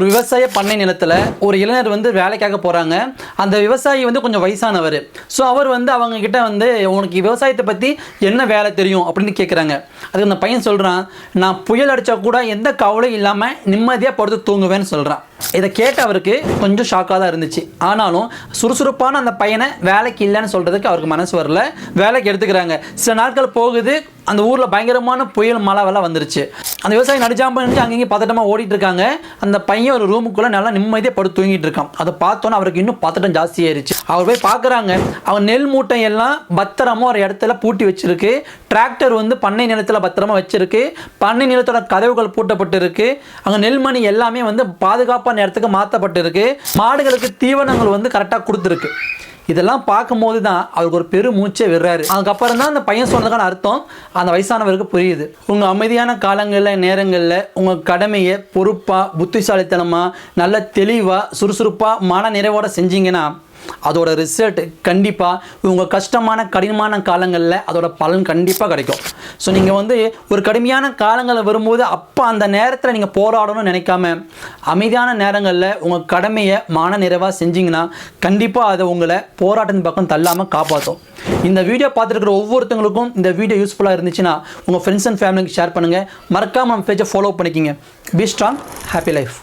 ஒரு விவசாய பண்ணை நிலத்தில் ஒரு இளைஞர் வந்து வேலைக்காக போகிறாங்க அந்த விவசாயி வந்து கொஞ்சம் வயசானவர். ஸோ அவர் வந்து அவங்கக்கிட்ட வந்து உனக்கு விவசாயத்தை பற்றி என்ன வேலை தெரியும்? அப்படின்னு கேட்குறாங்க அதுக்கு அந்த பையன் சொல்கிறான் நான் புயல் அடித்தா கூட எந்த கவலையும் இல்லாமல் நிம்மதியாக படுத்து தூங்குவேன்னு சொல்கிறான் இதை கேட்ட அவருக்கு கொஞ்சம் ஷாக்காக தான் இருந்துச்சு. ஆனாலும் சுறுசுறுப்பான அந்த பையனை வேலைக்கு இல்லைன்னு சொல்கிறதுக்கு அவருக்கு மனசு வரல. வேலைக்கு எடுத்துக்கிறாங்க. சில நாட்கள் போகுது அந்த ஊரில் பயங்கரமான புயல் மழை வெள்ளம் வந்துருச்சு. அந்த விவசாயி நடிச்சாம்பு நினச்சி அங்கேயும் பதட்டமாக ஓடிட்டு இருக்காங்க. அந்த பையன் ஒரு ரூமுக்குள்ளே நல்லா நிம்மதியாக படுத்து தூங்கிட்டு இருக்கான். அதை பார்த்தோன்னே அவருக்கு இன்னும் பதட்டம் ஜாஸ்தியாயிருச்சு அவர் போய் பார்க்குறாங்க. அவன் நெல் மூட்டை எல்லாம் பத்திரமா ஒரு இடத்துல பூட்டி வச்சிருக்கு. டிராக்டர் வந்து பண்ணை நிலத்தில் பத்திரமா வச்சிருக்கு. பண்ணை நிலத்தோட கதவுகள் பூட்டப்பட்டு இருக்கு அங்கே நெல்மணி எல்லாமே வந்து பாதுகாப்பாக பண்ண இடத்துக்கு மாற்றப்பட்டு இருக்கு மாடுகளுக்கு தீவனங்கள் வந்து கரெக்டாக கொடுத்துருக்கு. இதெல்லாம் பார்க்கும்போது தான் அவருக்கு ஒரு பெரு மூச்சை விடுறாரு. அதுக்கப்புறம் தான் அந்த பையன் சொன்னதுக்கான அர்த்தம். அந்த வயசானவருக்கு புரியுது. உங்கள் அமைதியான காலங்களில் நேரங்களில் உங்கள் கடமையை பொறுப்பாக புத்திசாலித்தனமாக நல்ல தெளிவாக சுறுசுறுப்பாக மன நிறைவோடு செஞ்சீங்கன்னா அதோட ரிசல்ட் கண்டிப்பாக உங்கள் கஷ்டமான கடினமான காலங்களில் அதோட பலன் கண்டிப்பாக கிடைக்கும். ஸோ நீங்கள் வந்து ஒரு கடுமையான காலங்களில் வரும்போது அப்போ அந்த நேரத்தில் நீங்கள் போராடணும்னு நினைக்காம அமைதியான நேரங்களில் உங்கள் கடமையை மன நிறைவாக செஞ்சிங்கன்னா கண்டிப்பாக அதை உங்களை போராட்டத்தின் பக்கம் தள்ளாமல் காப்பாற்றும் இந்த வீடியோ பார்த்துருக்கிற ஒவ்வொருத்தங்களுக்கும் இந்த வீடியோ யூஸ்ஃபுல்லாக இருந்துச்சுன்னா உங்கள் ஃப்ரெண்ட்ஸ் அண்ட் ஃபேமிலிக்கு ஷேர் பண்ணுங்கள் மறக்காமல் நம்ம பேஜை ஃபாலோ பண்ணிக்கிங்க. Be strong happy life